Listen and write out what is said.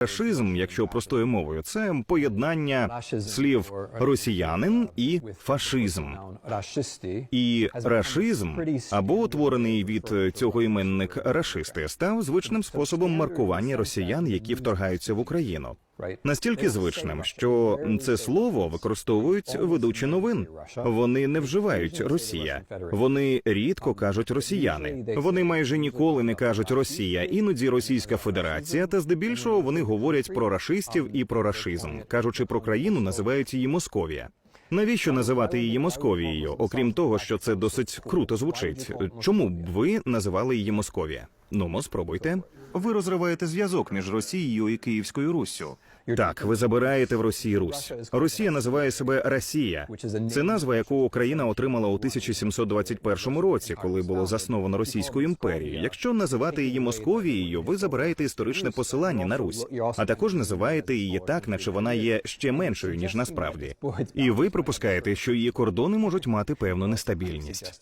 Рашизм, якщо простою мовою, це поєднання слів росіянин і фашизм. І рашизм або утворений від цього іменник рашисти став звичним способом маркування росіян, які вторгаються в Україну. Настільки звичним, що це слово використовують ведучі новин. Вони не вживають Росія. Вони рідко кажуть росіяни. Вони майже ніколи не кажуть Росія, іноді Російська Федерація, та здебільшого вони говорять про рашистів і про рашизм. Кажучи про країну, називають її Московія. Навіщо називати її Московією, окрім того, що це досить круто звучить? Чому б ви називали її Московія? Ну, спробуйте. Ви розриваєте зв'язок між Росією і Київською Руссю. Так, ви забираєте в Росії Русь. Росія називає себе Росія. Це назва, яку Україна отримала у 1721 році, коли було засновано Російську імперію. Якщо називати її Московією, ви забираєте історичне посилання на Русь, а також називаєте її так, наче вона є ще меншою ніж насправді. І ви припускаєте, що її кордони можуть мати певну нестабільність.